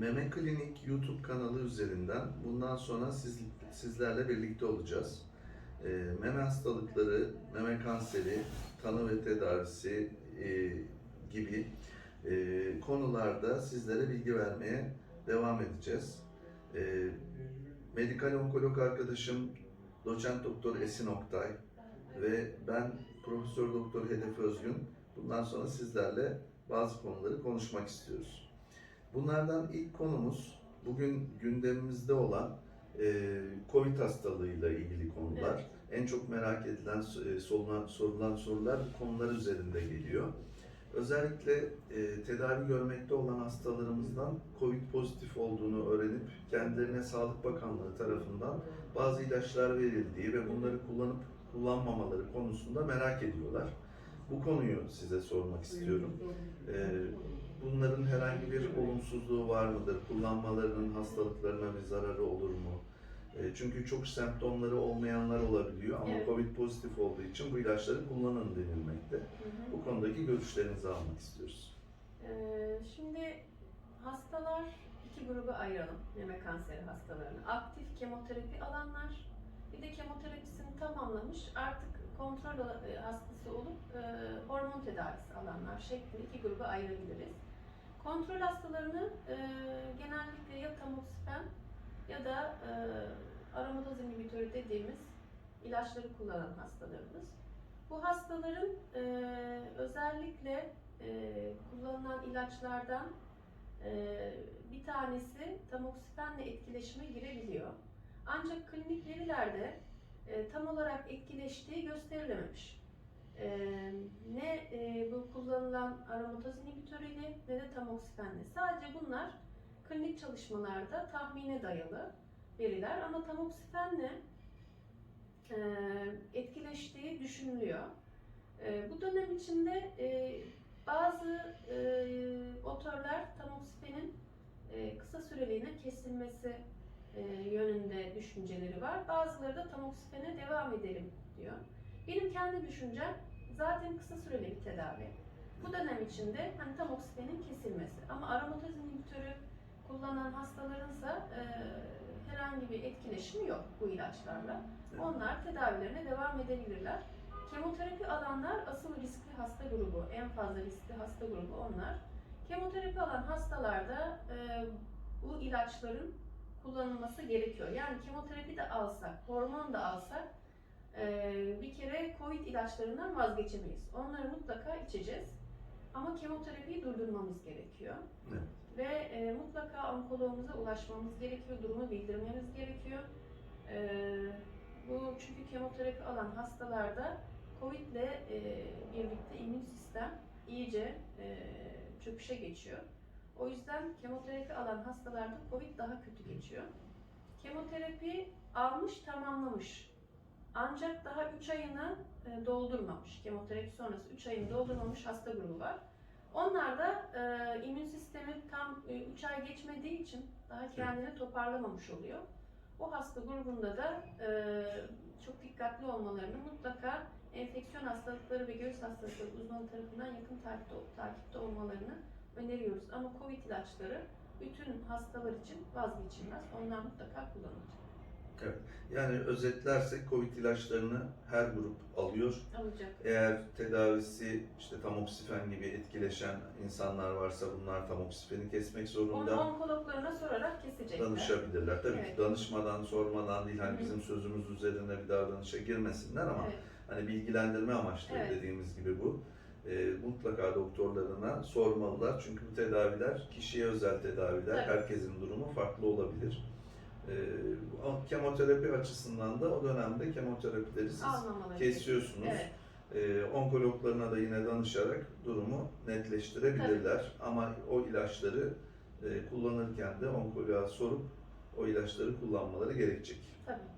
Meme Klinik YouTube kanalı üzerinden bundan sonra siz, sizlerle birlikte olacağız. Ee, meme hastalıkları, meme kanseri, tanı ve tedavisi e, gibi e, konularda sizlere bilgi vermeye devam edeceğiz. E, medikal onkolog arkadaşım doçent doktor Esin Oktay ve ben Profesör Doktor Hedef Özgün bundan sonra sizlerle bazı konuları konuşmak istiyoruz. Bunlardan ilk konumuz bugün gündemimizde olan e, COVID hastalığıyla ilgili konular. En çok merak edilen, e, sorulan, sorulan sorular bu konular üzerinde geliyor. Özellikle e, tedavi görmekte olan hastalarımızdan COVID pozitif olduğunu öğrenip kendilerine Sağlık Bakanlığı tarafından bazı ilaçlar verildiği ve bunları kullanıp kullanmamaları konusunda merak ediyorlar. Bu konuyu size sormak istiyorum. Ee, bunların herhangi bir olumsuzluğu var mıdır? Kullanmalarının hastalıklarına bir zararı olur mu? Ee, çünkü çok semptomları olmayanlar olabiliyor ama Evet. COVID pozitif olduğu için bu ilaçları kullanın denilmekte. Bu konudaki görüşlerinizi almak istiyoruz. Ee, şimdi hastalar iki gruba ayıralım meme kanseri hastalarını. Aktif kemoterapi alanlar, bir de kemoterapisini tamamlamış artık kontrol e, hastası olup e, hormon tedavisi alanlar şeklinde iki gruba ayırabiliriz. Kontrol hastalarını e, genellikle ya tamoksifen ya da e, aromataz inhibitörü dediğimiz ilaçları kullanan hastalarımız. Bu hastaların e, özellikle e, kullanılan ilaçlardan e, bir tanesi tamoksifenle etkileşime girebiliyor. Ancak klinik verilerde e, tam olarak etkileştiği gösterilememiş. E, ne e, bu kullanılan aromataz inhibitörüyle ne de tamoksifenle. Sadece bunlar klinik çalışmalarda tahmine dayalı veriler ama tamoksifenle e, etkileştiği düşünülüyor. E, bu dönem içinde e, bazı e, otörler tamoksifenin e, kısa süreliğine kesilmesi yönünde düşünceleri var. Bazıları da tamoksifene devam edelim diyor. Benim kendi düşüncem zaten kısa süreli bir tedavi. Bu dönem içinde hani tamoksifenin kesilmesi. Ama aromataz inhibitörü kullanan hastalarınsa e, herhangi bir etkileşimi yok bu ilaçlarla. Onlar tedavilerine devam edebilirler. Kemoterapi alanlar asıl riskli hasta grubu, en fazla riskli hasta grubu onlar. Kemoterapi alan hastalarda e, bu ilaçların kullanılması gerekiyor. Yani kemoterapi de alsak, hormon da alsak e, bir kere COVID ilaçlarından vazgeçemeyiz. Onları mutlaka içeceğiz. Ama kemoterapiyi durdurmamız gerekiyor. Evet. Ve e, mutlaka onkoloğumuza ulaşmamız gerekiyor, durumu bildirmemiz gerekiyor. E, bu çünkü kemoterapi alan hastalarda COVID ile birlikte immün sistem iyice çöküşe geçiyor. O yüzden kemoterapi alan hastalarda COVID daha kötü geçiyor. Kemoterapi almış, tamamlamış. Ancak daha 3 ayını e, doldurmamış. Kemoterapi sonrası 3 ayını doldurmamış hasta grubu var. Onlar da e, immün sistemi tam 3 ay geçmediği için daha kendini toparlamamış oluyor. O hasta grubunda da e, çok dikkatli olmalarını mutlaka enfeksiyon hastalıkları ve göğüs hastalıkları uzmanı tarafından yakın takipte, takipte olmalarını öneriyoruz. Ama COVID ilaçları bütün hastalar için vazgeçilmez. Onlar mutlaka kullanılacak. Yani özetlersek COVID ilaçlarını her grup alıyor. Alacak. Eğer tedavisi işte tamoksifen gibi etkileşen insanlar varsa bunlar tamoksifeni kesmek Onu zorunda. onkologlarına sorarak kesecekler. danışabilirler. Tabii Evet. ki danışmadan, sormadan değil. Hani Hı. bizim sözümüz üzerine bir davranışa girmesinler ama Evet. hani bilgilendirme amaçlı Evet. dediğimiz gibi bu. Ee, mutlaka doktorlarına sormalılar. Çünkü bu tedaviler kişiye özel tedaviler. Tabii. Herkesin durumu farklı olabilir. O kemoterapi açısından da o dönemde kemoterapileri siz Almamaları kesiyorsunuz. Evet. Ee, onkologlarına da yine danışarak durumu netleştirebilirler. Ama o ilaçları e, kullanırken de onkoloğa sorup o ilaçları kullanmaları gerekecek. Tabii.